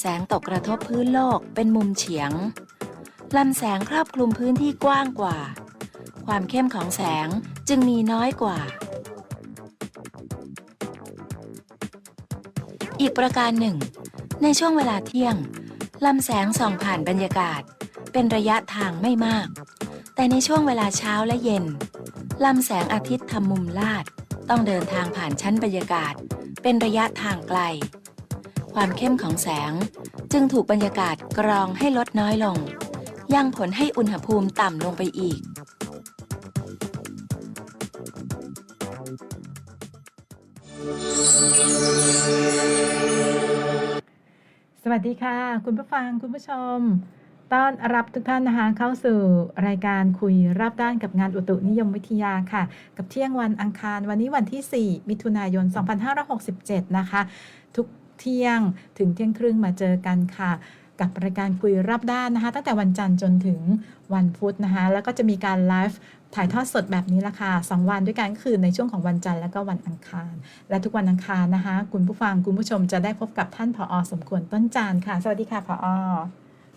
แสงตกกระทบพื้นโลกเป็นมุมเฉียงลำแสงครอบคลุมพื้นที่กว้างกว่า ความเข้มของแสงจึงมีน้อยกว่า อีกประการหนึ่ง ในช่วงเวลาเที่ยงลำแสงส่องผ่านบรรยากาศ เป็นระยะทางไม่มาก แต่ในช่วงเวลาเช้าและเย็นลำแสงอาทิตย์ทำมุมลาด ต้องเดินทางผ่านชั้นบรรยากาศ เป็นระยะทางไกล ความเข้มของแสง จึงถูกบรรยากาศกรองให้ลดน้อยลง ยังผลให้อุณหภูมิต่ำลงไปอีก สวัสดีค่ะ คุณผู้ฟังคุณผู้ชม ต้อนรับทุกท่านนะคะเข้าสู่รายการคุยรับด้านกับงานอุตุนิยมวิทยาค่ะ กับเที่ยงวันอังคารวันนี้วันที่ 4 มิถุนายน 2567 นะคะ ทุก เที่ยง ถึงเที่ยงครึ่งมาเจอกันค่ะ กับรายการคุยรับด้านนะคะ ตั้งแต่วันจันทร์จนถึงวันพุธนะคะ แล้วก็จะมีการไลฟ์ถ่ายทอดสดแบบนี้ละค่ะสองวันด้วยกันคือในช่วงของวันจันทร์และก็วันอังคาร และทุกวันอังคารนะคะ คุณผู้ฟังคุณผู้ชมจะได้พบกับท่านผอ สมควรต้นจานค่ะ สวัสดีค่ะผอ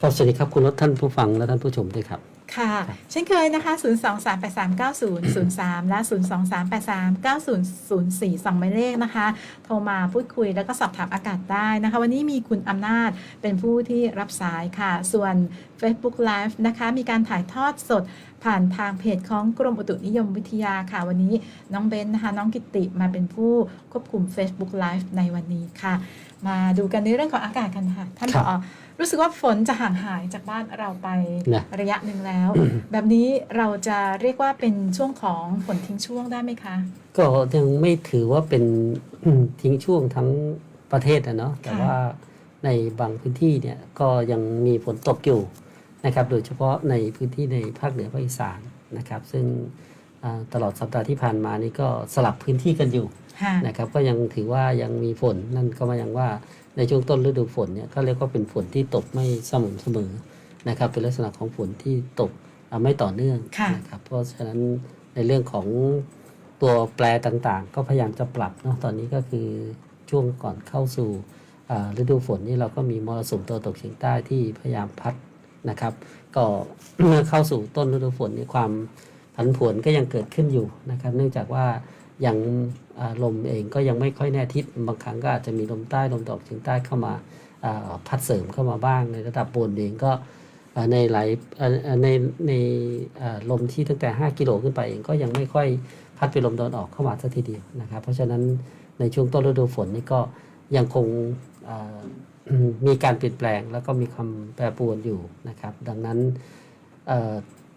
ครับสวัสดีครับคุณรถท่านผู้ฟังและท่านผู้ชมด้วยครับ ค่ะครับเช่นเคยนะคะ 0 2 3 8 3 9 0 0 3 และ 0 2 3 8 3 9 0 0 4 2หมายเลขนะคะ โทรมาพูดคุยแล้วก็สอบถามอากาศได้นะคะ วันนี้มีคุณอำนาจเป็นผู้ที่รับสายค่ะ ส่วน Facebook Live นะคะ มีการถ่ายทอดสดผ่านทางเพจของกรมอุตุนิยมวิทยาค่ะ วันนี้น้องเบนนะคะ น้องกิตติมาเป็นผู้ควบคุม Facebook Live ในวันนี้ค่ะ มาดูกันในเรื่องของอากาศกันค่ะ ท่านผครับอ รู้สึกว่าฝนจะห่างหายจากบ้านเราไปนะระยะหนึ่งแล้ว แบบนี้เราจะเรียกว่าเป็นช่วงของฝนทิ้งช่วงได้ไหมคะ ก็ยังไม่ถือว่าเป็นทิ้งช่วงทั้งประเทศนะเนาะแต่ค่ะว่าในบางพื้นที่เนี่ยก็ยังมีฝนตกอยู่นะครับ โดยเฉพาะในพื้นที่ในภาคเหนือภาคอีสานนะครับ ซึ่งอ่าตลอดสัปดาห์ที่ผ่านมานี่ก็สลับพื้นที่กันอยู่ค่ะนะครับ ก็ยังถือว่ายังมีฝนนั่นก็หมายความว่า ในช่วงต้นฤดูฝนเนี่ยก็เรียกว่าเป็นฝนที่ตกไม่สม่ำเสมอนะครับ เป็นลักษณะของฝนที่ตกอ่าไม่ต่อเนื่องค่ะนะครับ เพราะฉะนั้นในเรื่องของตัวแปรต่างๆ ก็พยายามจะปรับเนาะตอนนี้ก็คือช่วงก่อนเข้าสู่อ่าฤดูฝนนี่เราก็มีมรสุมตะวันตกเฉียงใต้ที่พยายามพัดนะครับ ก็เมื่อเข้าสู่ต้นฤดูฝนนี่ความผันผวนก็ยังเกิดขึ้นอยู่นะครับ เนื่องจากว่า ยังอ่าลมเองก็ยังไม่ค่อยแน่ทิศบางครั้งก็อาจจะมีลมใต้ลมตะวันตกเฉียงใต้เข้ามาาพัดเสริมเข้ามาบ้างในระดับบนเองก็ในหลายในในลมที่ตั้งแต่ 5 กิโลขึ้นไปเองก็ยังไม่ค่อยพัดเป็นลมตะวันออกเข้ามาสักทีเดียวนะครับ เพราะฉะนั้นในช่วงต้นฤดูฝนนี่ก็ยังคงมีการเปลี่ยนแปลงแล้วก็มีความแปรปรวนอยู่นะครับ ดังนั้น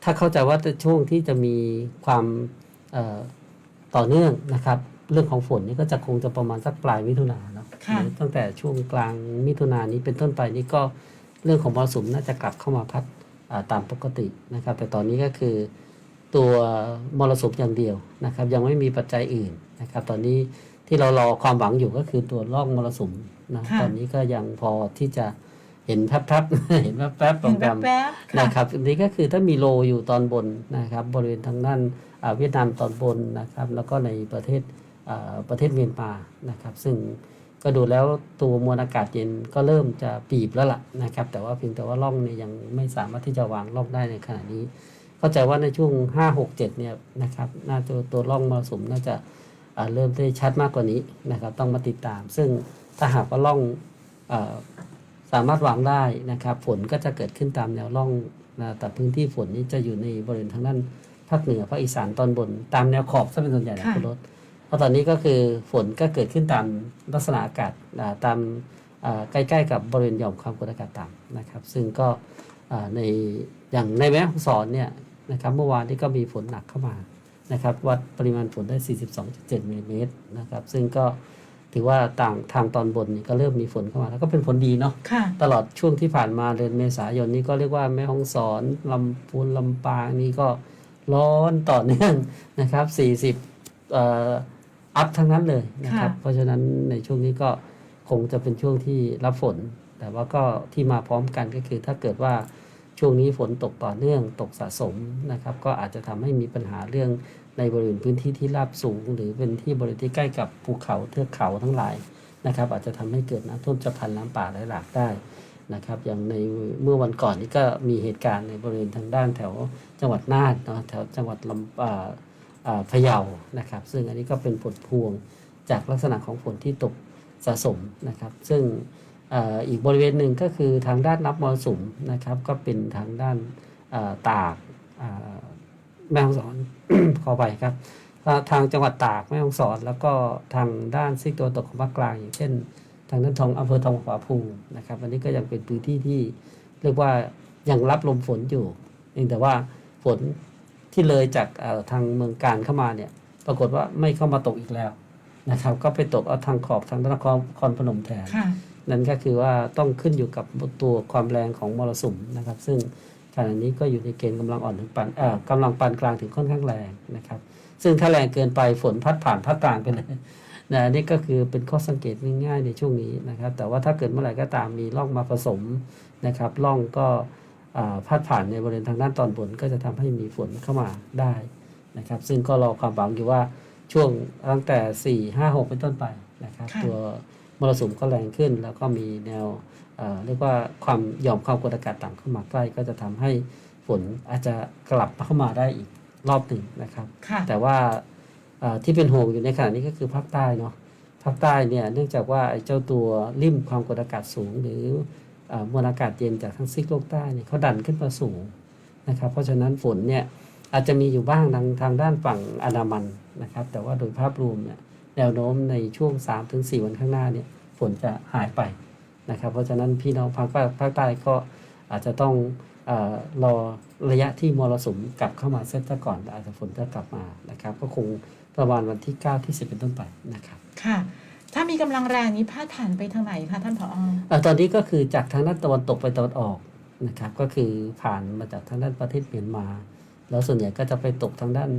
ถ้าเข้าใจว่าช่วงที่จะมีความ ต่อเนื่องนะครับ เรื่องของฝนนี่ก็จะคงจะประมาณสักปลายมิถุนายนเนาะค่ะหรือตั้งแต่ช่วงกลางมิถุนายนนี้เป็นต้นไปนี่ก็เรื่องของมรสุมน่าจะกลับเข้ามาพัดอ่าตามปกตินะครับ แต่ตอนนี้ก็คือตัวมรสุมอย่างเดียวนะครับ ยังไม่มีปัจจัยอื่นนะครับ ตอนนี้ที่เรารอความหวังอยู่ก็คือตัวร่องมรสุมนะค่ะ ตอนนี้ก็ยังพอที่จะ เห็นแป๊บๆ เห็นแป๊บๆเห็นแปมๆแป๊บๆค่ะนะครับอันนี้ก็คือถ้ามีโลอยู่ตอนบนนะครับ บริเวณทางด้านอ่าเวียดนามตอนบนนะครับ แล้วก็ในประเทศอ่าประเทศเมียนมานะครับ ซึ่งก็ดูแล้วตัวมวลอากาศเย็นก็เริ่มจะบีบแล้วล่ะนะครับ แต่ว่าเพียงแต่ว่าร่องเนี่ยยังไม่สามารถที่จะวางร่องได้ในขณะนี้ เข้าใจว่าในช่วง 5 6 7 เนี่ยนะครับน่าจะตัวร่องมรสุมน่าจะอ่าเริ่มได้ชัดมากกว่านี้นะครับ ต้องมาติดตาม ซึ่งถ้าหากว่าร่องอา สามารถวางได้นะครับ ฝนก็จะเกิดขึ้นตามแนวร่องนะแต่พื้นที่ฝนนี้จะอยู่ในบริเวณทางด้านภาคเหนือภาคอีสานตอนบน ตามแนวขอบซะเป็นส่วนใหญ่นะค่ะคุณรถเพราะตอนนี้ก็คือฝนก็เกิดขึ้นตามลักษณะอากาศอ่าตามอ่าใกล้ๆกับบริเวณหย่อมความกดอากาศต่ำนะครับ ซึ่งก็อ่าในอย่างในแม่ฮ่องสอนเนี่ยนะครับเมื่อวานนี้ก็มีฝนหนักเข้ามานะครับ วัดปริมาณฝนได้ 42.7มิลลิเมตรนะครับ ซึ่งก็ ถือว่าต่างทางตอนบนนี่ก็เริ่มมีฝนเข้ามา แล้วก็เป็นฝนดีเนาะค่ะ ตลอดช่วงที่ผ่านมาเดือนเมษายนนี้ก็เรียกว่าแม่ฮ่องสอนลำพูนลำปางนี่ก็ร้อนต่อเนื่องนะครับ 40เอ่ออัพทั้งนั้นเลยนะครับ ค่ะ เพราะฉะนั้นในช่วงนี้ก็คงจะเป็นช่วงที่รับฝน แต่ว่าก็ที่มาพร้อมกันก็คือถ้าเกิดว่าช่วงนี้ฝนตกต่อเนื่องตกสะสมนะครับ ก็อาจจะทำให้มีปัญหาเรื่อง ในบริเวณพื้นที่ที่ราบสูง หรือเป็นที่บริเวณที่ใกล้กับภูเขาเทือกเขาทั้งหลายนะครับ อาจจะทำให้เกิดน้ำท่วมฉับพลันน้ำป่าไหลหลากได้นะครับ อย่างในเมื่อวันก่อนนี้ก็มีเหตุการณ์ในบริเวณทางด้านแถวจังหวัดน่านเนาะแถวจังหวัดลำอ่าพะเยานะครับ ซึ่งอันนี้ก็เป็นผลพวงจากลักษณะของฝนที่ตกสะสมนะครับ ซึ่งอีกบริเวณหนึ่งก็คือทางด้านนับมรสุมนะครับ ก็เป็นทางด้านตากา แม่ฮ่องสอน ขอไปครับอ่าทางจังหวัดตากแม่ฮ่องสอน แล้วก็ทางด้านซีกตะวันตกของภาคกลางอย่างเช่น ทางด้านทองอำเภอทองผาภูมินะครับอันนี้ก็ยังเป็นพื้นที่ที่เรียกว่ายังรับลมฝนอยู่เพียงแต่ว่าฝนที่เลยจากเอ่อทางเมืองการเข้ามาเนี่ย ปรากฏว่าไม่เข้ามาตกอีกแล้วนะครับ ก็ไปตกเอาทางขอบทางนครนครพนมแทนค่ะนั่นก็คือว่าต้องขึ้นอยู่กับตัวความแรงของมรสุมนะครับ ซึ่ง ขณะนี้ก็อยู่ในเกณฑ์กำลังอ่อนถึงปานเอ่อกำลังปานกลางถึงค่อนข้างแรงนะครับ ซึ่งถ้าแรงเกินไปฝนพัดผ่านพัดกลางไปเลยนะอันนี่ก็คือเป็นข้อสังเกตง่ายๆในช่วงนี้นะครับ แต่ว่าถ้าเกิดเมื่อไหร่ก็ตามมีร่องมาผสมนะครับร่องก็อ่าพัดผ่านในบริเวณทางด้านตอนบนก็จะทำให้มีฝนเข้ามาได้นะครับ ซึ่งก็รอความหวังอยู่ว่าช่วงตั้งแต่ 4 5 6 เป็นต้นไปนะครับค่ะตัวมรสุมก็แรงขึ้นแล้วก็มีแนว เอ่อเรียกว่าความหย่อมความกดอากาศต่ำเข้ามาใกล้ ก็จะทำให้ฝนอาจจะกลับเข้ามาได้อีกรอบหนึ่งนะครับค่ะแต่ว่าเอ่อที่เป็นห่วงอยู่ในขณะนี้ก็คือภาคใต้เนาะภาคใต้เนี่ยเนื่องจากว่าไอ้เจ้าตัวริมความกดอากาศสูง หรือเอ่อมวลอากาศเย็นจากทั้งซีกโลกใต้เนี่ยเขาดันขึ้นมาสูงนะครับ เพราะฉะนั้นฝนเนี่ยอาจจะมีอยู่บ้างทางทางด้านฝั่งอันดามันนะครับ แต่ว่าโดยภาพรวมเนี่ยแนวโน้มในช่วง 3-4 วันข้างหน้าเนี่ยฝนจะหายไป นะครับ เพราะฉะนั้นพี่น้องภาคใต้ภาคใต้ก็อาจจะต้องเออรอระยะที่มรสุมกลับเข้ามาเซตซะก่อนอาจจะฝนจะกลับมานะครับ ก็คงประมาณวันที่ 9 ที่ 10 เป็นต้นไปนะครับค่ะถ้ามีกำลังแรงนี้พาดผ่านไปทางไหนคะท่านผอเอ่อตอนนี้ก็คือจากทางด้านตะวันตกไปตะวันออกนะครับ ก็คือผ่านมาจากทางด้านประเทศเมียนมา แล้วส่วนใหญ่ก็จะไปตกทางด้าน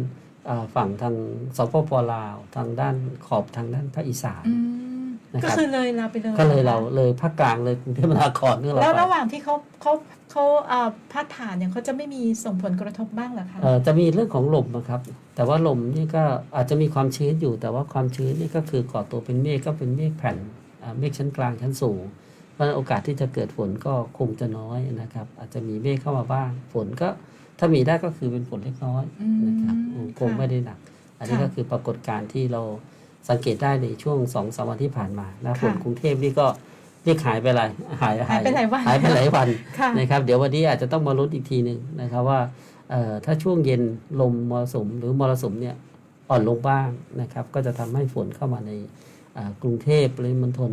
อ่าฝั่งทางสปปลาว ทางด้านขอบทางด้านภาคอีสานอืม นะครับก็คือเลยเราไปเลยก็เลยเราหอคะเลยภาคกลางเลยกรุงเทพมหานครนี่เราแล้วไประหว่างที่เขาเขาเขาเอ่อพาดผ่านเนี่ยเขาจะไม่มีส่งผลกระทบบ้างเหรอคะ เอ่อจะมีเรื่องของลมนะครับ แต่ว่าลมนี่ก็อาจจะมีความชื้นอยู่ แต่ว่าความชื้นนี่ก็คือก่อตัวเป็นเมฆก็เป็นเมฆแผ่นอ่าเมฆชั้นกลางชั้นสูง เพราะฉะนั้นโอกาสที่จะเกิดฝนก็คงจะน้อยนะครับ อาจจะมีเมฆเข้ามาบ้าง ฝนก็ถ้ามีได้ก็คือเป็นฝนเล็กน้อยอืมนะครับอืมคงค่ะ ไม่ได้หนัก อันนี้ค่ะก็คือปรากฏการณ์ที่เรา สังเกตได้ในช่วงสองสามวันที่ผ่านมานะค่ะฝนกรุงเทพนี่ก็เรียกหายไปหลายหายหายไปหลายวันหายไปหลายวันค่ะนะครับ เดี๋ยววันนี้อาจจะต้องมาลุ้นอีกทีหนึ่งนะครับว่าเอ่อถ้าช่วงเย็นลมมรสุมหรือมรสุมเนี่ยอ่อนลงบ้างนะครับ ก็จะทำให้ฝนเข้ามาในอ่ากรุงเทพหรือมณฑล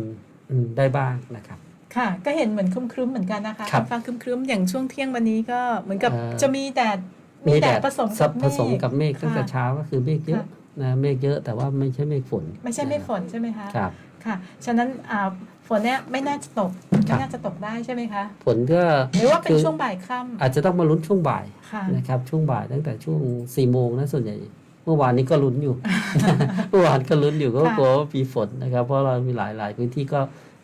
อืมได้บ้างนะครับค่ะ ก็เห็นเหมือนครึ้มๆเหมือนกันนะคะครับฟ้าครึ้มๆอย่างช่วงเที่ยงวันนี้ก็เหมือนกับเอ่อจะมีแดดมีแดดผสมกับเมผสมฆกับเมฆตั้งแต่ค่ะเช้าก็คือเมฆเยอะค่ะ นะเมฆเยอะแต่ว่าไม่ใช่เมฆฝนไม่ใช่เมฆฝนใช่ไหมคะครับค่ะ ฉะนั้นอ่าฝนเนี่ยไม่น่าจะตกครัไม่บน่าจะตกได้ใช่ไหมคะฝนก็หรือว่าเป็นคือช่วงบ่ายค่อาจจะต้องมาลุ้นช่วงบ่ายำค่ะนะครับช่วงบ่ายตั้งแต่ช่วง4ี่โมงนะส่วนใหญ่เมื่อวานนี้ก็ลุ้นอยู่เมื่อวานก็ลุ้นอยู่ก็ค่ะกลัวว่ามีฝนนะครับ เพราะเรามีหลายหลายพื้นที่ก็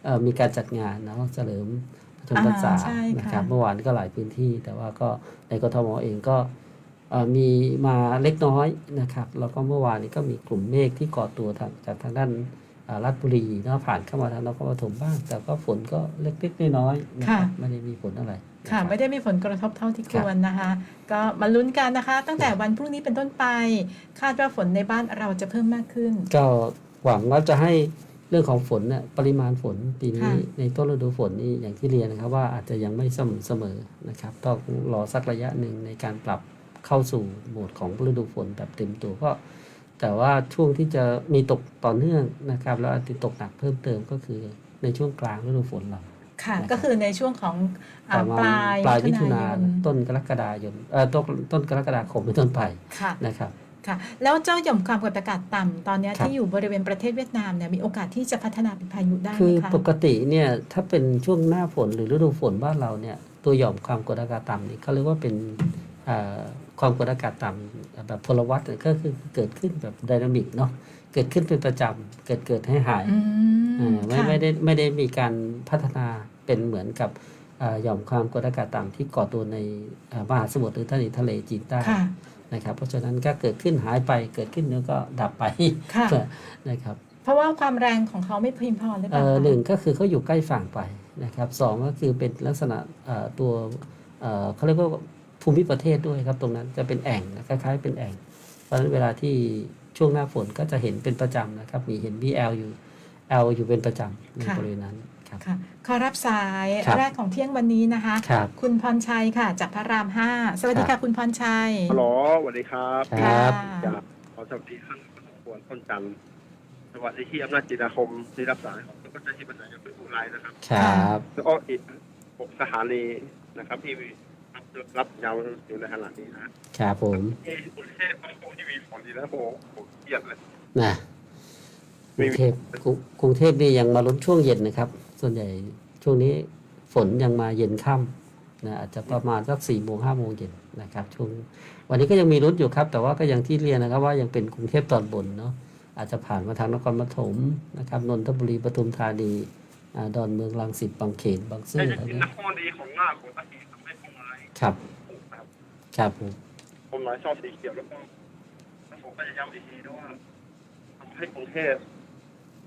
เอ่อมีการจัดงานเนาะเฉลิมปฐมพรรษาอ่าใช่นะค่ะครับเมื่อวานก็หลายพื้นที่ แต่ว่าก็ในกทมเองก็เอ่อ มีมาเล็กน้อยนะครับแล้วก็เมื่อวานนี้ก็มีกลุ่มเมฆที่ก่อตัวทางจากทางด้านอ่าราชบุรีเนาะผ่านเข้ามาทางนครปฐมบ้าง แต่ก็ฝนก็เล็กๆน้อยๆนะครับไม่ได้มีผลอะไรนค่ะรับไม่ได้มีผลกระทบเท่าที่คครับวรนะคะ ก็มาลุ้นกันนะคะ ตั้งแต่วันพรุ่งนี้เป็นต้นไป คาดว่าฝนในบ้านเราจะเพิ่มมากขึ้น ก็หวังว่าจะให้เรื่องของฝนเนี่ยปริมาณฝนปีนี้ค่ะในต้นฤดูฝนนี่อย่างที่เรียนนะครับว่าอาจจะยังไม่สม่ำเสมอนะครับต้องรอสักระยะหนึ่งในการปรับ เข้าสู่โหมดของฤดูฝนแบบเต็มตัวก็ แต่ว่าช่วงที่จะมีตกต่อเนื่องนะครับ แล้วอาจจะตกหนักเพิ่มเติมก็คือในช่วงกลางฤดูฝนเราค่ะนะครับก็คือในช่วงของอ่าประมาณปลายปลายมิมิถุถุนานายยนนต้นกรกฎายนเอ่อต้นต้นกรกฎาคมเป็นต้นไปค่ะนะครับค่ะ แล้วเจ้าหย่อมความกดอากาศต่ำตอนเนี้ยครับที่อยู่บริเวณประเทศเวียดนามเนี่ยมีโอกาสที่จะพัฒนาเป็นพายุได้ไหคืมอคะปกติเนี่ยถ้าเป็นช่วงหน้าฝนหรือฤดูฝนบ้านเราเนี่ยตัวหย่อมความกดอากาศต่ำนี่เขาเรียกว่าเป็นเอ่อ ความกดอากาศต่ำแบบพลวัตก็คือเกิดขึ้นแบบไดนามิกเนาะเกิดขึ้นเป็นประจำเกิดเกิดให้หายอืมอ่าไม่ค่ะไม่ได้ไม่ได้มีการพัฒนาเป็นเหมือนกับเอ่อหย่อมความกดอากาศต่ำที่ก่อตัวในเอ่อมหาสมุทรหรือทะเลทะเลจีนใต้ค่ะนะครับ เพราะฉะนั้นก็เกิดขึ้นหายไปเกิดขึ้นแล้วก็ดับไปค่ะนะครับเพราะว่าความแรงของเขาไม่เพียงพอหรือเปเอ่ล่าอคะหนึ่งก็คือเขาอยู่ใกล้ฝั่งไปนะครับสองก็คือเป็นลักษณะเอ่อตัวเอ่อเขาเรียกว่า ภูมิประเทศด้วยครับตรงนั้นจะเป็นแอ่งนะคล้ายๆเป็นแอ่ง เพราะฉะนั้นเวลาที่ช่วงหน้าฝนก็จะเห็นเป็นประจำนะครับ มีเห็น BL อยู่ L อยู่เป็นประจำในบริเวณนั้นครับค่ะขอรับสายครับแรกของเที่ยงวันนี้นะคะครับคุณพรชัยค่ะ จากพระรามห้าสวัสดีครัค่ะบคุณพรชัยฮัลโหลสวัสดีครับครับอยากขอสวัสดีท่านผู้ควรต้นจันทร์สวัสดีที่อำนาจจินดาคมที่รับสายของแล้วก็เจ้าที่บรรณายังเป็นผู้ไลน์นะครับ ครับแล้วก็อีกหกสถานีนะครับที่ รับรับยาวอยู่ในขณะนี้นะครับผมเอ้กรุงเทพโอ้ที่มีฝนดีแล้วโอ้โหผมเครียดเลยนะกไม่รุงมีเทพกรุกรุงเทพนี่ยังมาลุ้นช่วงเย็นนะครับ ส่วนใหญ่ช่วงนี้ฝนยังมาเย็นค่ำนะอาจจะประมาณสักสี่โมงห้าโมงเย็นนะครับช่วงวันนี้ก็ยังมีลุ้นอยู่ครับ แต่ว่าก็ยังที่เรียนนะครับ ว่ายังเป็นกรุงเทพตอนบนเนาะอาจจะผ่านมาทางนครปฐมนะครับนนทบุรีปทุมธานีอ่าดอนเมืองรังสิตบางเขนบางซื่ไอ้อจะอะไรกินเงี้นัยกข้อดีของหน้าของตะกี้ ครับครับ ครับผมผมไลน์ชอบสีเขียวแล้วก็แล้วผมก็จะย้ำอีกทีด้วยว่าทำให้กรุงเทพ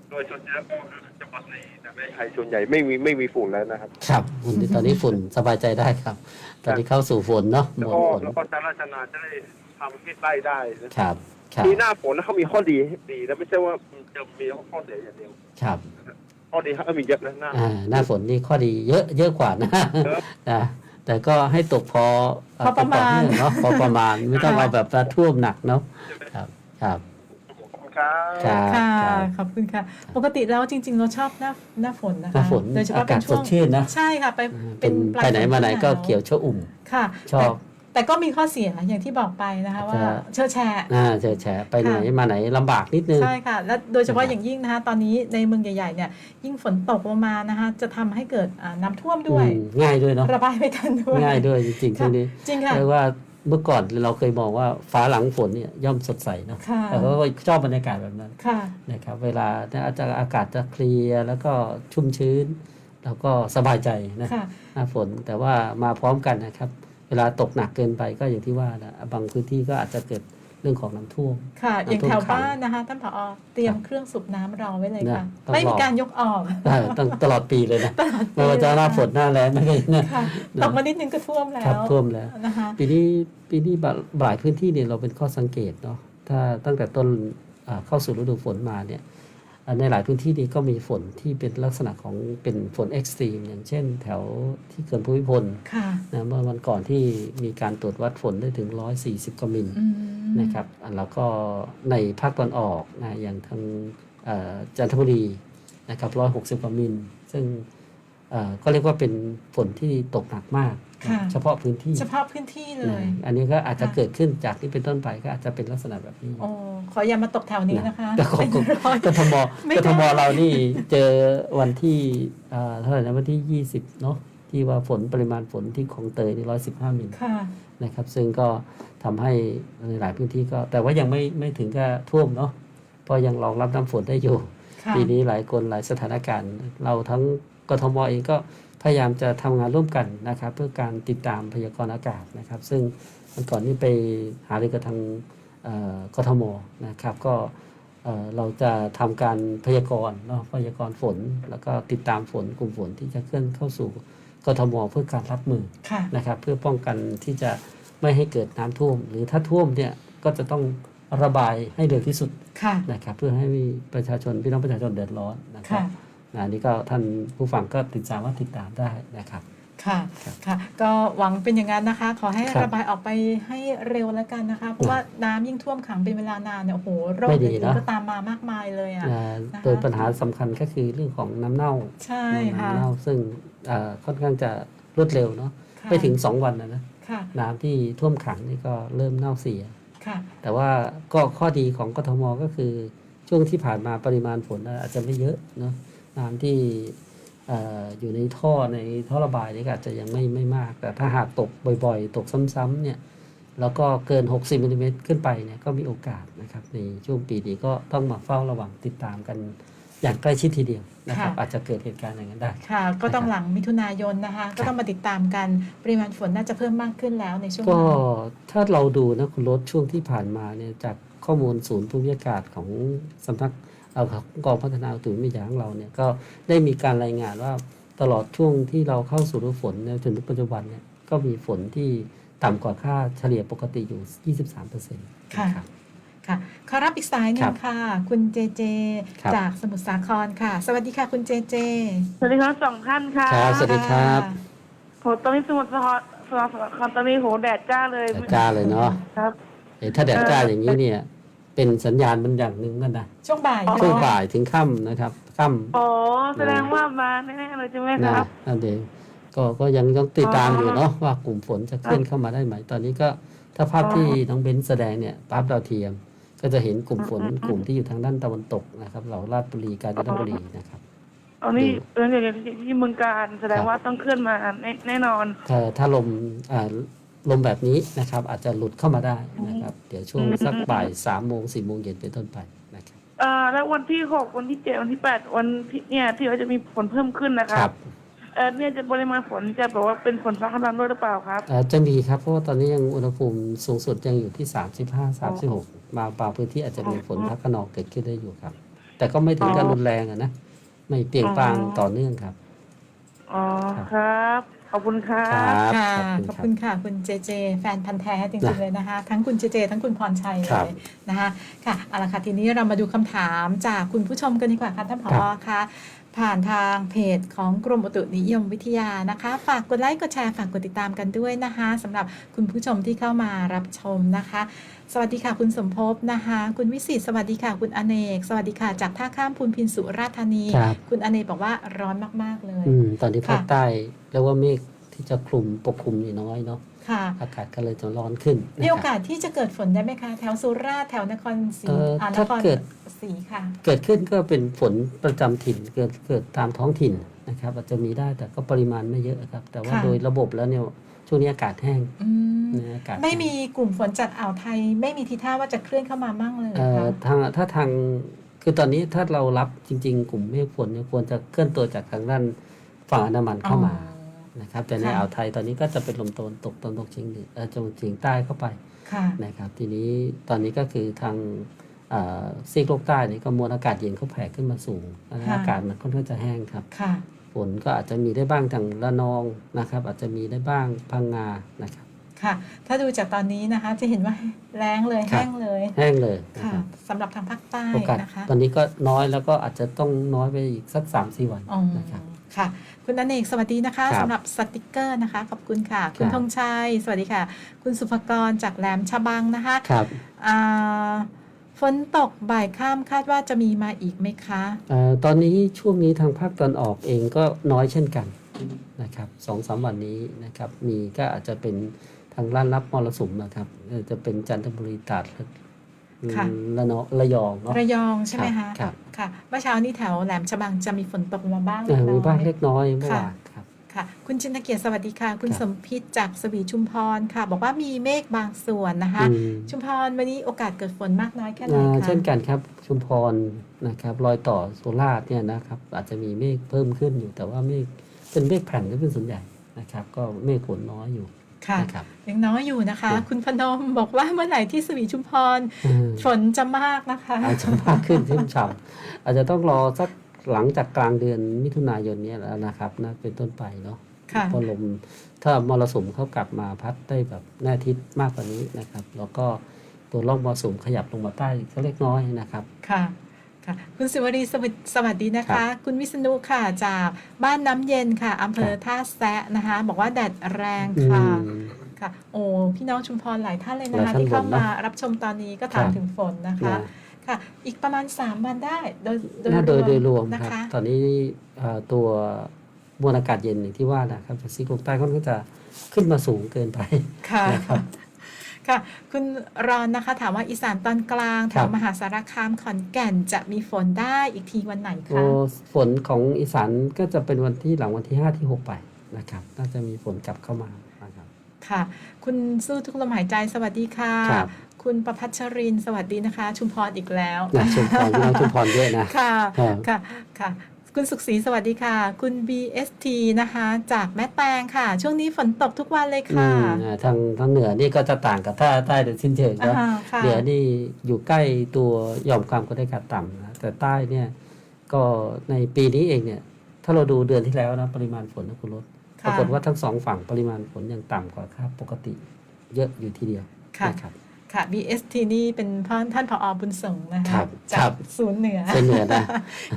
โดยส่วนใหญ่แล้วก็จังหวัดในแต่ในไทยส่วนใหญ่ไม่มีไม่มีฝุ่นแล้วนะครับ ครับวันนี้ตอนนี้ฝุ่นสบายใจได้ครับ ตอนนี้เข้าสู่ฝนเนาะหแล้มวดก็ฝนแล้วก็จาราชนาจะได้ทำให้ไล่ได้นะครับ ครับ ปีหน้าฝนนะเขามีข้อดีดีแล้วไม่ใช่ว่าจะมีข้อเสียอย่างเดียว ครับ ข้อดีเขาก็มีเยอะนะหน้า อ่า หน้าฝนนี่ข้อดีเยอะ เยอะกว่านะ เยอะ นะ แต่ก็ให้ตกพอพอประมาณต่อเนื่องเนาะพอประมาณไม่ต้องเอาแบบว่าท่วมหนักเนาะใช่ไหมครับครับขอบคุณครับครับค่ะครับขอบคุณค่ะ ปกติแล้วจริง ๆ เราชอบหน้าหน้าฝนนะคะหน้าฝนโดยเฉอาพาะเป็กาศนสช่วดงชื่นนะใช่ค่ะ ไปอ่าเป็เป็นนปลาไปยไหนมาไหนก็เขียวชะอุ่มค่ะชอบ แต่แต่ก็มีข้อเสียอย่างที่บอกไปนะคะว่าจะเชื่อแชร์อ่าเฉยแฉะไปไหนมาไหนลำบากนิดนึง ใช่ค่ะ และโดยเฉพาะนะครับอย่างยิ่งนะคะ ตอนนี้ในเมืองใหญ่ๆเนี่ยยิ่งฝนตกลงมานะคะ จะทำให้เกิดอ่าน้ำท่วมด้วยอืมง่ายด้วยเนาะระบายไม่ทันด้วย ง่ายด้วยจริงๆช่วงนี้จริงค่ะเรียกว่าเมื่อก่อนเราเคยมองว่าฟ้าหลังฝนเนี่ยย่อมสดใสเนาะค่ะแต่ก็ชอบบรรยากาศแบบนั้นค่ะนะครับ เวลาเนี่ยอาจจะอากาศจะเคลียร์แล้วก็ชุ่มชื้น แล้วก็สบายใจนะค่ะหน้าฝนแต่ว่ามาพร้อมกันนะครับ เวลาตกหนักเกินไปก็อย่างที่ว่านะบางพื้นที่ก็อาจจะเกิดเรื่องของน้ำท่วม ค่ะ อย่างแถวน้ำท่วมขังบ้านนะคะท่านผอ เตรียมครับเครื่องสูบน้ำรอไว้เลยค่ะนะต้องไม่มีรอการยกออกได้ตั้งตลอดปีเลยนะตลอดปีไม่ว่าจะหน้าฝนหน้าแล้งไม่เคยนะค่ะตกมานิดนึงก็ท่วมแล้ครับวท่วมแล้วนะคะปีนี้ปีนี้หลายพื้นที่เนี่ยเราเป็นข้อสังเกตเนาะถ้าตั้งแต่ต้นอ่าเข้าสู่ฤดูฝนมาเนี่ยอ่า ในหลายพื้นที่นี่ก็มีฝนที่เป็นลักษณะของเป็นฝนเอ็กซ์ตรีมอย่างเช่น แถวที่เขื่อนภูมิพลค่ะนะเมื่อวันก่อนที่มีการตรวจวัดฝนได้ถึง 140กว่ามิลอืมนะครับอ่าแล้วก็ในภาคตะวันออกนะอย่างทางเอ่อจันทบุรีนะครับ160กว่ามิลซึ่งเอ่อก็เรียกว่าเป็นฝนที่ตกหนักมาก ค่ะ เฉพาะพื้นที่เฉพาะพื้นที่เลยนะอันนี้ก็อาจจะค่ะ เกิดขึ้นจากที่เป็นต้นไปก็อาจจะเป็นลักษณะแบบนี้โอ้ขออย่ามาตกแถวนี้นะคะแต่ของเป็นร้อย กทมไม่กได้ ทมเรานี่เจอวันที่เอ่อเท่าไหร่นะวันที่ 20เนาะที่ว่าฝนปริมาณฝนที่ของเตยนี่115มิลค่ะ นะครับ ซึ่งก็ทำให้ในหลายพื้นที่ก็ แต่ว่ายังไม่ไม่ถึงกับท่วมเนาะเพราะยังรองรับน้ำฝนได้อยู่ ค่ะ ปีนี้หลายคนหลายสถานการณ์ เราทั้งกทมเองก็ พยายามจะทำงานร่วมกันนะครับ เพื่อการติดตามพยากรณ์อากาศนะครับ ซึ่งวันก่อนนี้ไปหารือกับทางเอ่อกทมนะครับ ก็เอ่อเราจะทำการพยากรณ์เนาะพยากรณ์ฝน แล้วก็ติดตามฝนกลุ่มฝนที่จะเคลื่อนเข้าสู่กทมเพื่อการรับมือค่ะนะครับ เพื่อป้องกันที่จะไม่ให้เกิดน้ำท่วม หรือถ้าท่วมเนี่ยก็จะต้องระบายให้เร็วที่สุดค่ะนะครับ เพื่อให้มีประชาชนพี่น้องประชาชนเดือดร้อนนะครัค่ะบ นะอันนี้ก็ท่านผู้ฟังก็ติดตามว่าติดตามได้นะครับค่ะครับค่ะ ก็หวังเป็นอย่างนั้นนะคะ ขอให้ครับระบายออกไปให้เร็วแล้วกันนะคะ เพราะว่าน้ำยิ่งท่วมขังเป็นเวลานานเนี่ยโอ้โหโรคไม่ดีอื่นนะๆก็ตามมามากมายเลยอะนะนะคะโดยปัญหาสำคัญก็คือเรื่องของน้ำเน่าใช่ค่ะน้ำเน่าซึ่งเอ่อค่อนข้างจะรวดเร็วเนาะค่ะไม่ถึง 2 วันนะนะค่ะน้ำที่ท่วมขังนี่ก็เริ่มเน่าเสียค่ะแต่ว่าก็ข้อดีของกทมก็คือช่วงที่ผ่านมาปริมาณฝนอาจจะไม่เยอะเนาะ น้ำที่เอ่ออยู่ในท่อในท่อระบายนี่ก็อาจจะยังไม่ไม่มาก แต่ถ้าหากตกบ่อยๆ ตกซ้ำๆเนี่ยแล้วก็เกิน 60มิลลิเมตรขึ้นไปเนี่ยก็มีโอกาสนะครับในช่วงปีนี้ก็ต้องมาเฝ้าระวังติดตามกันอย่างใกล้ชิดทีเดียวนะครับค่ะอาจจะเกิดเหตุการณ์อย่างนั้นได้ ค่ะ ก็ต้องนะครับหลังมิถุนายนนะคะ ก็ต้องมาติดตามกันปริมาณฝนน่าจะเพิ่มมากขึ้นแล้วในช่วงก็นั้นถ้าเราดูนะคุณรถช่วงที่ผ่านมาเนี่ยจากข้อมูลศูนย์ภูมิอากาศของสำนัก เอาของกองพัฒนาอุตุนิยมวิทยาของเราเนี่ยก็ได้มีการรายงานว่าตลอดช่วงที่เราเข้าสู่ฤดูฝนเนี่ยจนถึงปัจจุบันเนี่ยก็มีฝนที่ต่ำกว่าค่าเฉลี่ยปกติอยู่ 23เปอร์เซ็นต์ค่ะค่ะขอรับอีกสายหนึ่ครังบค่ะ คุณเจเจครับจากสมุทรสาครค่ะ สวัสดีค่ะ คุณเจเจ สวัสดีครับสองท่านค่ะครับสวัสดีครับโหตอนนี้สมุทรสาครสมุทรสาครตอนนี้โหแดดจ้าเลยแดดจ้าเลยเนาะครับเห็นถ้าแดดจ้าอย่างนี้เนี่ย เป็นสัญญาณบางอย่างหนึ่งกันนะช่วงบ่ายอ๋อ ช่วงเนาะบ่ายถึงค่ำนะครับค่ำ อ๋อ แสดงว่ามาแน่ๆเลยใช่ไหมคนะรับ นั่นเองก็ก็ยังต้องติดตามอ๋อออยู่เนาะว่ากลุ่มฝนจะเคลื่อนเข้ามาได้ไหม ตอนนี้ก็ถ้าภาพอ๋อที่น้องเบนซ์แสดงเนี่ยภาพดาวเทียม ก็จะเห็นกลุ่มฝนอืมอืมกลุ่มที่อยู่ทางด้านตะวันตกนะครับเหล่าราชบุรีกาญจนบุรีนะครับอันนี้ดูเออเดี๋ยวที่ที่เมืองการแสดงครับว่าต้องเคลื่อนมาแน่แน่นอน ถ้าถ้าลมอ่า ลมแบบนี้นะครับ อาจจะหลุดเข้ามาได้นะครับ เดี๋ยวช่วงอืมสักบ่ายสามโมงสี่โมงเย็นเป็นต้นไปนะครับเอ่อแล้ววันที่หกวันที่เจ็ดวันที่แปดวันที่เนี่ยที่ว่าจะมีฝนเพิ่มขึ้นนะคครัรับบเออเนี่ยจะปริมาณฝนจะแบบว่าเป็นฝนฟ้าขนองด้วยหรือเปล่าครับเอ่อจะมีครับเพราะว่าตอนนี้ยังอุณหภูมิสูงสุดยังอยู่ที่35 36บางบางพื้นที่อาจจะมีฝนพักขนองเกิดขึ้นได้อยู่ครับ แต่ก็ไม่ถึงกับอ๋อรุนแรงอะนะไม่เปลี่ยนปลางอ๋อต่อเนื่องครับอ๋อครับครับ ขอบคุณครัครับบค่ะขขออบบคุคุณณครับค่ะคุณเจเจ แฟนพันธ์แท้จริงนะๆเลยนะคะ ทั้งคุณเจเจ ทั้งคุณพรชัยครับเลยนะคะค่ะเอาละค่ะทีนี้เรามาดูคำถามจากคุณผู้ชมกันดีกว่าค่ะท่านผครัอบคะ ผ่านทางเพจของกรมอุตุนิยมวิทยานะคะ ฝากกดไลค์กดแชร์ฝากกดติดตามกันด้วยนะคะสำหรับคุณผู้ชมที่เข้ามารับชมนะคะ สวัสดีค่ะคุณสมภพนะคะ คุณวิสิตสวัสดีค่ะคุณอเนก สวัสดีค่ะจากท่าข้ามพูนพินสุราษฎร์ธานี ครับ คุณอเนกบอกว่าร้อนมากๆเลย อืมตอนนี้ค่ะ ภาคใต้เรียกว่าเมฆที่จะคลุมปกคลุมนี่น้อยเนาะ ค่ะอากาศก็เลยจะร้อนขึ้นนะมีคโอรับกาสที่จะเกิดฝนได้ไหมคะ แถวสุราษฎร์แถวนครศรีเอ่ออ่านถ้าครเกิดศรีค่ะ เกิดขึ้นก็เป็นฝนประจำถิ่นเกิดเกิดตามท้องถิ่นนะครับอาจจะมีได้แต่ก็ปริมาณไม่เยอะครับ แต่ว่าค่ะโดยระบบแล้วเนี่ยช่วงนี้อากาศแห้งอืมนะอากาศไม่แห้งมีกลุ่มฝนจากอ่าวไทย ไม่มีทีท่าว่าจะเคลื่อนเข้ามามั่งเลยเอ่อค่ะทางถ้าทางคือตอนนี้ถ้าเรารับจริง ๆ กลุ่มเมฆฝนเนี่ยควรจะเคลื่อนตัวจากทางด้านฝั่งอันดามันเข้ามา นะครับแต่ในค่ะอ่าวไทยตอนนี้ก็จะเป็นลมตะวันตกตะวันตกเฉียงเหนือเอ่อตะวันตกเฉียงใต้เข้าไปค่ะ นะครับ ทีนี้ตอนนี้ก็คือทางเอ่อซีกโลกใต้นี่ก็มวลอากาศเย็นเขาแผ่ขึ้นมาสูงแล้วค่ะ อากาศมันค่อนข้างจะแห้งครับ ค่ะ ฝนก็อาจจะมีได้บ้างทางระนองนะครับ อาจจะมีได้บ้างพังงานะครับ ค่ะ ถ้าดูจากตอนนี้นะคะ จะเห็นว่าแรงเลยครับ แห้งเลยแห้งเลยนะค่ะครับสำหรับทางภาคใต้โอกาสนะคะตอนนี้ก็น้อยแล้วก็อาจจะต้องน้อยไปอีกสักสามสี่วันอ๋อนะครับ ค่ะ คุณอเนกสวัสดีนะคะครับ สำหรับสติกเกอร์นะคะ ขอบคุณค่ะ คุณครับธงชัย สวัสดีค่ะ คุณสุภกรจากแหลมฉบังนะคะครับอ่าฝนตกบ่ายค่ำคาดว่าจะมีมาอีกไหมคะ เอ่อตอนนี้ช่วงนี้ทางภาคตอนออกเองก็น้อยเช่นกันนะครับสองสามวันนี้นะครับมีก็อาจจะเป็นทางล้านรับมรสุมนะครับเอ่อจะเป็นจันทบุรีตราดและ ค่ะละเนาะระยองเนาะระยองใช่ไหมคะครับค่ะเมื่อเช้านี้แถวแหลมฉบังจะมีฝนตกมาบ้างเอ่อมีบ้างน้อยเล็กน้อยเมื่อค่ะวานครับค่ะ คุณจินตเกียรติสวัสดีค่ะ คุณครับสมพิษจากสวีชุมพรค่ะ บอกว่ามีเมฆบางส่วนนะคะอืมชุมพรวันนี้โอกาสเกิดฝนมากน้อยแค่ไหนอ่าคะเช่นกันครับชุมพรนะครับรอยต่อโซราษฎร์เนี่ยนะครับอาจจะมีเมฆเพิ่มขึ้นอยู่แต่ว่าเมฆเป็นเมฆแผ่นก็เป็นส่วนใหญ่นะครับ ก็เมฆฝนน้อยอยู่ ค่ะนะครับ ยังน้อยอยู่นะคะครับคุณพนมบอกว่าเมื่อไหร่ที่สวีชุมพรอืมฝนจะมากนะคะ อาจจะมากขึ้นขึ้นฉ่ำอาจจะต้องรอสักหลังจากกลางเดือนมิถุนายนเนี้แล้วนะครับนะเป็นต้นไปเนาะค่ะ เพราะลมถ้ามรสุมเขากลับมาพัดได้แบบแน่ทิศมากกว่านี้นะครับ แล้วก็ตัวร่องมรสุมขยับลงมาใต้ก็เล็กน้อยนะครับ ค่ะ ค่ะคุณสิวรีสวัสสวัสดีนะครัคะบคุณวิษณุค่ะจากบ้านน้ำเย็นค่ะอำเภอครับท่าแซะนะคะ บอกว่าแดดแรงอืค่ะมค่ะ โอ้พี่น้องชุมพรหลายท่านเลยนะหลาคะ ยท่านที่เข้าบ่นนะมารับชมตอนนี้ก็ถามครับ ถึงฝนนะคะนะค่ะ อีกประมาณ 3 วันได้โดยน่าโดยโดยรวมนะครับคะตอนนี้เอ่อตัวมวลอากาศเย็นอย่างที่ว่านะครับจากซีกโลกใต้ค่อนข้างจะขึ้นมาสูงเกินไปค่ะ นะครับ ค่ะ คุณรอนนะคะถามว่าอีสานตอนกลางแถครัวบมหาสารคามขอนแก่นจะมีฝนได้อีกทีวันไหนโอ้คะฝนของอีสานก็จะเป็นวันที่หลังวันที่ 5 ที่ 6 ไปนะครับน่าจะมีฝนกลับเข้ามานะครับ ค่ะ คุณสู้ทุกลมหายใจสวัสดีค่ะ ครับ คุณประพัชรินทร์สวัสดีนะคะ ชุมพรอีกแล้ว นะชุมพรพี่น้องชุมพรด้วยนะ ค่ะ ครับ ค่ะ ค่ะ คุณสุขศรีสวัสดีค่ะ คุณ BST นะคะ จากแม่แตงค่ะ ช่วงนี้ฝนตกทุกวันเลยอืค่ะมอ่าทางทางเหนือนี่ก็จะต่างกับท่าใต้โดยสิ้นเชิงอ่าเนาะค่ะเหนือนี่อยู่ใกล้ตัวหย่อมความกดอากาศต่ำนะแต่ใต้เนี่ยก็ในปีนี้เองเนี่ย ถ้าเราดูเดือนที่แล้วนะปริมาณฝนนะคุณรถปค่ะรากฏว่าทั้งสองฝั่งปริมาณฝนยังต่ำกว่าค่าปกติเยอะอยู่ทีเดียวค่ะนะครับ ค่ะ BST นี่เป็นท่านท่านผอบุญส่งนะครัคะบจาครักบศูนย์เหนือเป็นเหนือนะ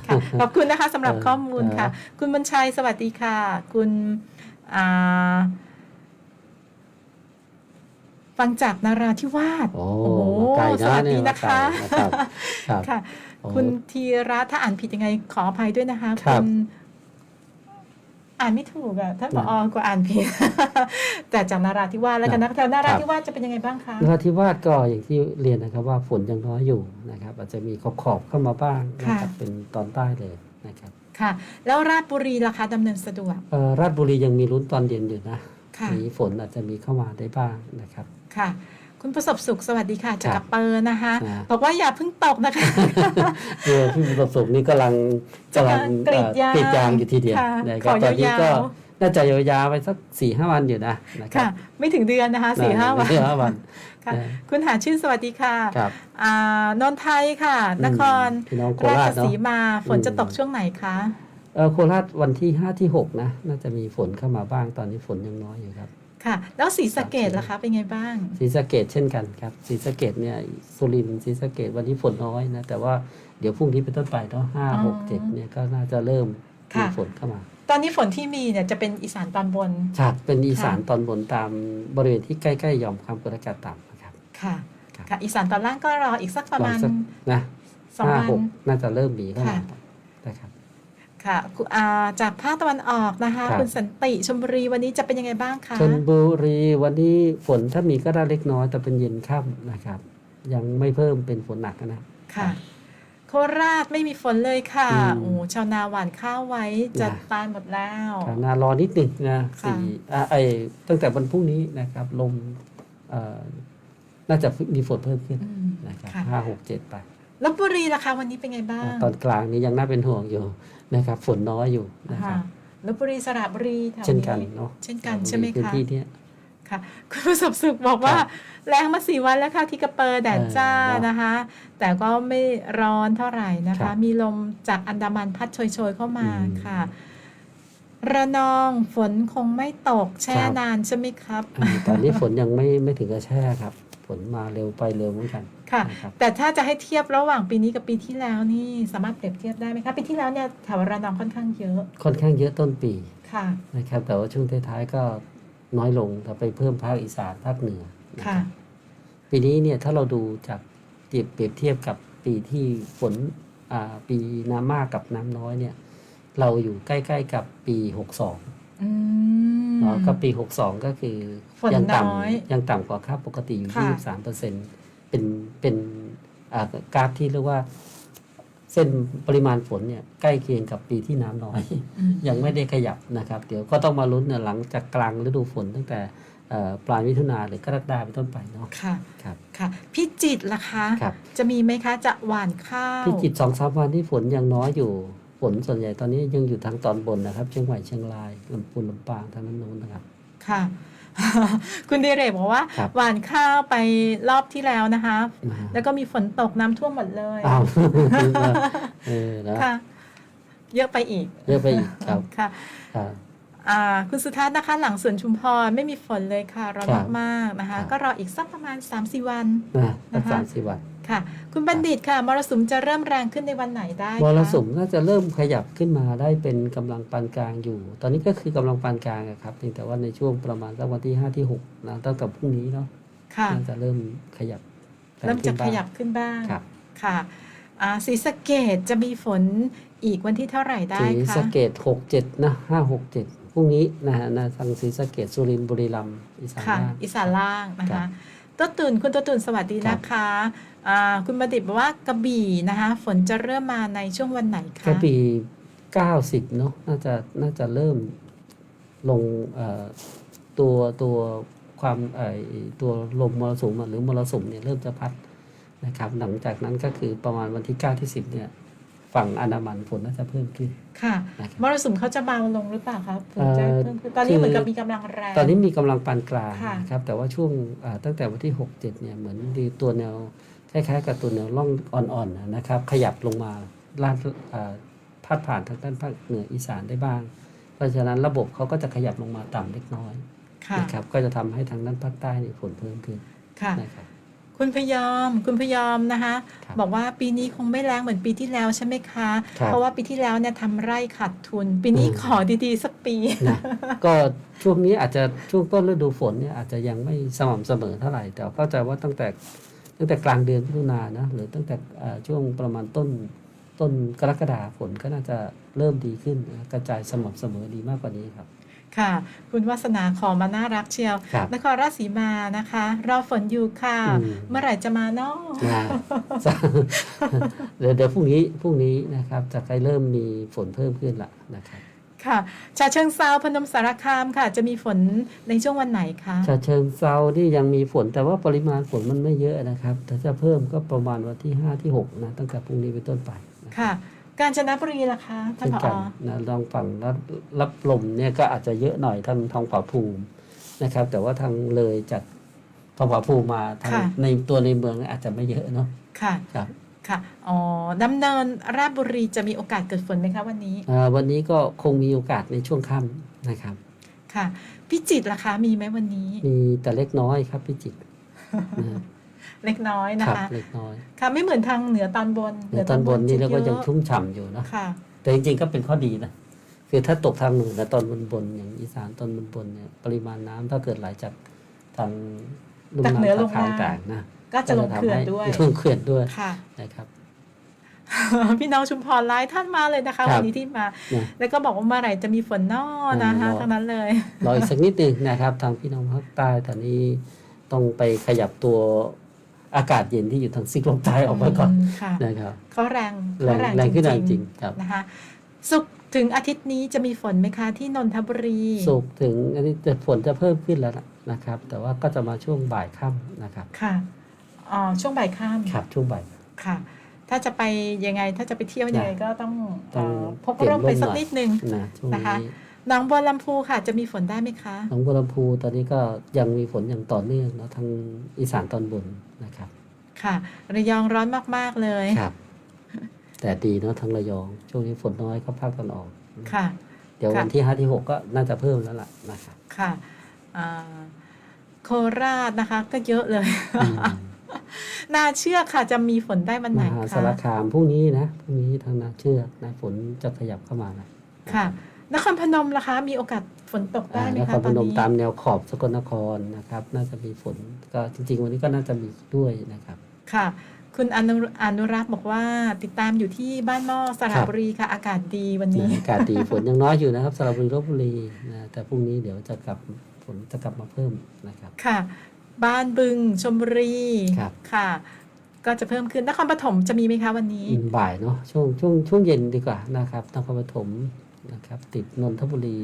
ค่ะขอบคุณนะคะสำหรับเออข้อมูลค่ะเออคุณบุญชัยสวัสดีค่ะ คุณอ่าฟังจากนาราธิวาสโอ้โอ้โหมาไกลสนะวัสดีเนี่ยนะคะมาไกลนะครับครับ ค่ะ โอ้ คุณธีระถ้าอ่านผิดยังไงขออภัยด้วยนะคะ ครับณ อ่านไม่ถูกอะท่านผอกว่าอ่านผิด แต่จากนาราธิวาสแล้วกันนะแถวนาราธิวาสจะเป็นยังไงบ้างคะนราธิวาสก็อย่างที่เรียนนะครับว่าฝนยังน้อยอยู่นะครับ อาจจะมีขอบขอบๆเข้ามาบ้างนะครับค่ะเป็นตอนใต้เลยนะครับค่ะ แล้วราชบุรีราคาดำเนินสะดวกเอ่อราชบุรียังมีลุ้นตอนเย็นอยู่นะค่ะมีฝนอาจจะมีเข้ามาได้บ้างนะครับค่ะ คุณประสบสุขสวัสดีค่ะจากครักับปเปอร์นะคะอ่าบอกว่าอย่าเพิ่งตกนะคะเรือพี่ประสบนี่กำลังกำลังกรีดยางเอ่อกรีดยางอยู่ทีเดียวค่ะนะครับขอตอนนี้ก็ยาวน่าจะยาวๆไปสักสี่ห้าวันอยู่นะนะครัค่ะ ไม่ถึงเดือนนะคะสี่ห้าวันสี่ห้าวันค่ะเออคุณหาชื่นสวัสดีค่ะครับอ่านนทไทยค่ะอืมนครพี่น้องโคราราชชเนาะสีมาฝนอืมจะตกช่วงไหนคะเออโคราชวันที่ห้าที่หกนะ น่าจะมีฝนเข้ามาบ้างตอนนี้ฝนยังน้อยอยู่ครับ ค่ะ แล้วสีสะเกดล่ะคะเป็นไงบ้างศรีสะเกดเช่นกันครับศรีสะเกดเนี่ยสุรินทร์ศรีสะเกดวันนี้ฝนน้อยนะแต่ว่าเดี๋ยวพรุ่งนี้เป็นต้นไปเนาะห้าอ๋อหกเจ็ดเนี่ยก็น่าจะเริ่มมีค่ะฝนเข้ามา ตอนนี้ฝนที่มีเนี่ยจะเป็นอีสานตอนบนครับเป็นอีสานค่ะตอนบนตามบริเวณที่ใกล้ๆหย่อมความกดอากาศต่ำนะครับค่ะครับค่ะ อีสานตอนล่างก็รออีกสักประมาณรอสักนะสองห้าวัหนกน่าจะเริ่มมีเข้ามาค่ะนะครับ ค่ะคุณอ่าจากภาคตะวันออกนะคะ ครับ คุณสันติชลบุรีวันนี้จะเป็นยังไงบ้างคะชนบุรีวันนี้ฝนถ้ามีก็ได้เล็กน้อยแต่เป็นเย็นค่ำนะครับ ยังไม่เพิ่มเป็นฝนหนักนะ ค่ะ โคราชไม่มีฝนเลยค่ะอืมโอ้ชาวนาหว่านข้าวไว้จะนะ ตายหมดแล้ว ฐานารอนิดหนึ่งนะค่ะสี่อะไอตั้งแต่วันพรุ่งนี้นะครับ ลมเอ่อน่าจะมีฝนเพิ่มขึ้นอืมนะครับค่ะ ห้าหกเจ็ดไป ลบบุรีล่ะคะวันนี้เป็นไงบ้างตอนกลางนี้ยังน่าเป็นห่วงอยู่นะครับ ฝนน้อยอยู่นะคค่ะรับลบบุรีสระบุรีแถวเช่นกันเนาะเช่นกันใช่ไหมพื้นคะที่เนี้ยค่ะคุณประสบสุขบอกว่าครับแรงมาสี่วันแล้วค่ะที่กระเปอร์แดดจ้าเออเนอะนะคะ แต่ก็ไม่ร้อนเท่าไหร่นะครัคะบมีลมจากอันดามันพัดโชยๆเข้ามาอืมค่ะ ระนองฝนคงไม่ตกแช่ครับนานใช่ไหมครับอ่าตอนนี้ฝนยังไม่ไม่ถึงกับแช่ครับ ฝนมาเร็วไปเร็วเหมือนกัน ค่ะนะครับ แต่ถ้าจะให้เทียบระหว่างปีนี้กับปีที่แล้วนี่สามารถเปรียบเทียบได้ไหมคะปีที่แล้วเนี่ยแถวระนองค่อนข้างเยอะค่อนข้างเยอะต้นปีค่ะ นะครับ แต่ว่าช่วงท้ายๆก็น้อยลงแต่ไปเพิ่มภาคอีสานภาคเหนือนะค่ะรับปีนี้เนี่ยถ้าเราดูจากเปรียบเปรียบเทียบกับปีที่ฝนอ่าปีน้ำมากกับน้ำน้อยเนี่ย เราอยู่ใกล้ๆกับปี 62อืม เนาะก็ปี 62 ก็คือฝนยัต่น้อยำยังต่ำกว่าค่าปกติอยู่ ค่ะ 23เปอร์เซ็นต์ เป็นเป็นอ่ากราฟที่เรียกว่าเส้นปริมาณฝนเนี่ยใกล้เคียงกับปีที่น้ำน้อยอืมยังไม่ได้ขยับนะครับ เดี๋ยวก็ต้องมาลุ้นเนี่ยหลังจากกลางฤดูฝนตั้งแต่เอ่อปลายมิถุนาหรือกรกฎาเป็นต้นไปเนาะค่ะครับค่ะพี่จิตรล่ะคะครับจะมีไหมคะจะหว่านข้าวพิจิตรสองสามวันที่ฝนยังน้อยอยู่ฝนส่วนใหญ่ตอนนี้ยังอยู่ทางตอนบนนะครับ เชียงใหม่เชียงรายลำพูนลำปางทางนั้นนู้นนะครับค่ะ คุณเดเรกบอกว่า ครับหว่านข้าวไปรอบที่แล้วนะคะมาแล้วก็มีฝนตกน้ำท่วมหมดเลย อ้าวเออนะค่ะ เยอะไปอีกเยอะไปอีกครับค่ะ ครับ อ่าคุณสุทัศน์นะคะ หลังสวนชุมพรไม่มีฝนเลยค่ะร้อนครับมากๆนะคะ ครับ ก็รออีกสักประมาณ3-4วัน นะสักนะคะ สามสี่วัน ค่ะ คุณบัณฑิตค่ะมรสุมจะเริ่มแรงขึ้นในวันไหนได้คะมรสุมน่าจะเริ่มขยับขึ้นมาได้เป็นกำลังปานกลางอยู่ ตอนนี้ก็คือกำลังปานกลางอะครับเพียงแต่ว่าในช่วงประมาณสักวันที่ห้าที่หกนะตั้งแต่พรุ่งนี้เนาะค่ะน่าจะเริ่มขยับแงเริ่มจะขึ้นขบ้างยับขึ้นบ้างครับค่ะอ่าศรีสะเกดจะมีฝนอีกวันที่เท่าไหร่ได้ศรีคะสะเกดหกเจ็ดนะห้าหกเจ็ดพรุ่งนี้นะฮะนะทางศรีสะเกดสุรินทร์บุรีรัมย์อีสานค่ะล่างอีสานล่างนะครัคะบ ตัวตุ่นคุณตัวตุ่นสวัสดีนะคะอ่าคุณบัณฑิตบอกว่ากระบี่นะคะฝนจะเริ่มมาในช่วงวันไหนคะกระบี่เก้าสิบเนาะน่าจะน่าจะเริ่มลงเอ่อตัวตัวความไอตัวลมมรสุมอะหรือมรสุมเนี่ยเริ่มจะพัดนะครับหลังจากนั้นก็คือประมาณวันที่เก้าที่สิบเนี่ย ฝั่งอันดามันฝนน่าจะเพิ่มขึ้น ค่ะนะครับมรสุมเขาจะเบาลงหรือเปล่าครับฝนจะเอ่อเพิ่มขึ้นตอนนี้คือเหมือนกับมีกำลังแรง ตอนนี้มีกำลังปานกลางค่ะ นะครับแต่ว่าช่วงอ่าตั้งแต่วันที่ 6 7เนี่ยเหมือนดีตัวแนวคคล้ายๆกับตัวแนวร่องอ่อนๆนะครับ ขยับลงมาลาดอ่าพาดผ่านทางด้านภาคเหนืออีสานได้บ้าง เพราะฉะนั้นระบบเขาก็จะขยับลงมาต่ำเล็กน้อยค่ะนะครับก็จะทำให้ทางด้านภาคใต้นี่ฝนเพิ่มขึ้นค่ะ นะครับ คุณพยอมคุณพยอมนะคะครับบอกว่าปีนี้คงไม่แรงเหมือนปีที่แล้วใช่ไหมคะ ครับเพราะว่าปีที่แล้วเนี่ยทำไร่ขาดทุน ปีนี้อืม ขอดีๆ สักปี นะก็ช่วงนี้อาจจะช่วงต้นฤดูฝนเนี่ยอาจจะยังไม่สม่ำเสมอเท่าไหร่ แต่เข้าใจว่าตั้งแต่ตั้งแต่กลางเดือนมิถุนายนนะหรือตั้งแต่เอ่อช่วงประมาณต้นต้นกรกฎาฝนก็น่าจะเริ่มดีขึ้นนะกระจายสม่ำเสมอดีมากกว่านี้ครับ ค่ะ คุณวัสนาขอมาน่ารักเชียว ครับนครราชสีมานะคะ รอฝนอยู่ค่ะ อืม เมื่อไหร่จะมาเนาะนะเดี๋ยวเดี๋ยวพรุ่งนี้พรุ่งนี้นะครับจะใกล้เริ่มมีฝนเพิ่มขึ้นละนะครับค่ะ ชาเชิงเซาพนมสารคามค่ะ จะมีฝนในช่วงวันไหนคะชาเชิงเซาที่ยังมีฝนแต่ว่าปริมาณฝนมันไม่เยอะนะครับแต่จะเพิ่มก็ประมาณวันที่ 5 ที่ 6 นะ ตั้งแต่พรุ่งนี้เป็นต้นไปนะค่ะ กาญจนบุรีล่ะคะท่านเช่นผกัอนนะลองฝั่งรับรับลมเนี่ยก็อาจจะเยอะหน่อยทางทองผาภูมินะครับ แต่ว่าทางเลยจากทองผาภูมิมาทางในตัวในเมืองเนี่ยอาจจะไม่เยอะเนาะค่ะ ครับค่ะ อ๋อดำเนินราชบุรีจะมีโอกาสเกิดฝนไหมคะวันนี้ อ่าวันนี้ก็คงมีโอกาสในช่วงค่ำนะครับ ค่ะ พิจิตรล่ะคะ มีไหมวันนี้ มีแต่เล็กน้อยครับพี่จิตรนะ เล็กน้อยนะครับคะเล็กน้อยค่ะไม่เหมือนทางเหนือตอนบนในตอนบนนี่เราก็ยังจะเอะชุ่มฉ่ำอยู่เนอะค่ะ แต่จริงๆก็เป็นข้อดีนะ คือถ้าตกทางเหนือตอนบนบนๆอย่างอีสานตอนบนบนๆเนี่ยปริมาณน้ำถ้าเกิดไหลจากทางลุ่มจากเหนือลงน้ำมาต่างๆนะก็จะลงเขื่อนด้วยลงเขื่อนด้วยค่ะ นะครับ พี่น้องชุมพรไลน์ท่านมาเลยนะคะ ครับวันนี้ที่มา นะ แล้วก็บอกว่าเมื่อไหร่จะมีฝนนอนะคะอืมทั้งนั้นเลย รออีกสักนิดหนึ่งนะครับ ทางพี่น้องภาคใต้ตอนนี้ต้องไปขยับตัว อากาศเย็นที่อยู่ทางซีกลมใต้ออกไปก่อนมค่ะนะครับเขาแรงแรงเขาแรงขึ้นจจริริงงๆครับๆนะคะศุกร์ถึงอาทิตย์นี้จะมีฝนไหมคะที่นนทบุรีสุกร์ถึงอันนี้จะฝนจะเพิ่มขึ้นแล้วนะนะครับ แต่ว่าก็จะมาช่วงบ่ายค่ำนะครับค่ะอ๋อช่วงบ่ายค่ำครับช่วงบ่ายค่ะ ถ้าจะไปยังไงถ้าจะไปเที่ยวยังไงก็ต้องต้องเอ่อพกเตรียมร่มไปร่มสักหน่อยนิดนึงนะช่วงนะคะนี้ หนองบัวลำพูค่ะ จะมีฝนได้ไหมคะ หนองบัวลำพูตอนนี้ก็ยังมีฝนอย่างต่อเนื่องเนอะทางอีสานตอนบนนะครับ ค่ะ ระยองร้อนมาก ๆ เลย ครับ แต่ดีเนาะทางระยอง ช่วงนี้ฝนน้อยก็ภาคตะวันออก ค่ะ เดี๋ยวค่ะวันที่ห้าที่หกก็น่าจะเพิ่มแล้วล่ะนะครับค่ะอ่าโคราชนะคะ ก็เยอะเลย อืมนาเชื่อกค่ะ จะมีฝนได้วันไหมนหาคะสารคามพรุ่งนี้นะพรุ่งนี้ทางนาเชือกนะฝนจะขยับเข้ามานะค่ะ นครพนมล่ะคะ มีโอกาสฝนตกได้อ่าไหมนคคะรตพอนนมนี้ตามแนวขอบสกลนครนะครับ น่าจะมีฝนก็จริง ๆ วันนี้ก็น่าจะมีด้วยนะครับ ค่ะ คุณอนุอนุรักษ์บอกว่าติดตามอยู่ที่บ้านหม้อสระครับบุรีค่ะ อากาศดีวันนี้นะอากาศดีฝนยังน้อยอยู่นะครับสระบุรีลบบุรีนะแต่พรุ่งนี้เดี๋ยวจะกลับฝนจะกลับมาเพิ่มนะครับ ค่ะ บ้านบึงชลบุรีครับ ค่ะ ก็จะเพิ่มขึ้นนครปฐมจะมีไหมคะวันนี้อืมบ่ายเนาะช่วงช่วงช่วงเย็นดีกว่านะครับนครปฐม นะครับ ติดนนทบุรี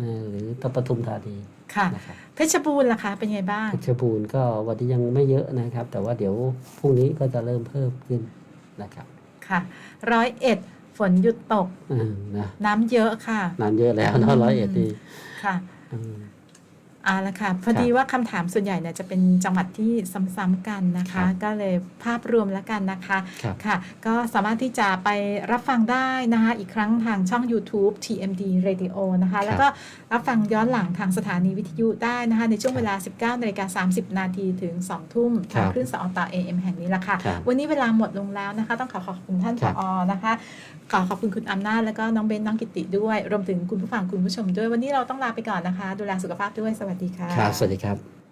นะหรือตปทุมธานีค่ะนะครับเพชรบูรณ์ล่ะคะ เป็นไงบ้างเพชรบูรณ์ก็วันนี้ยังไม่เยอะนะครับ แต่ว่าเดี๋ยวพรุ่งนี้ก็จะเริ่มเพิ่มขึ้นนะครับค่ะร้อยเอ็ดฝนหยุดตกอืมนะน้ำเยอะค่ะนานเยอะแล้วเนาะร้อยเอ็ดนี่ค่ะอืม เอาละค่ะพอดีว่าคำถามส่วนใหญ่เนี่ยจะเป็นจังหวัดที่ซ้ำๆกันนะครัคะบก็เลยภาพรวมแล้วกันนะคะครับค่ะ ก็สามารถที่จะไปรับฟังได้นะคะ อีกครั้งทางช่อง YouTube TMD Radio นะคะ แล้วก็รับฟังย้อนหลังทางสถานีวิทยุได้นะคะ ในช่วงเวลา 19นาฬิกา30 นาทีถึง 2 ทุ่มครัทางบคลื่นสอตา AM แห่งนี้ละค่ะครับวันนี้เวลาหมดลงแล้วนะคะ ต้องขอขอบคุณท่านคผรับอนะคะขอขอบคุณคุณอำนาจแล้วก็น้องเบนน้องกิติด้วย รวมถึงคุณผู้ฟังคุณผู้ชมด้วยวันนี้เราต้องลาไปก่อนนะคะ ดูแลสุขภาพด้วยสวัสดีค่ะ ครับ สวัสดีครับ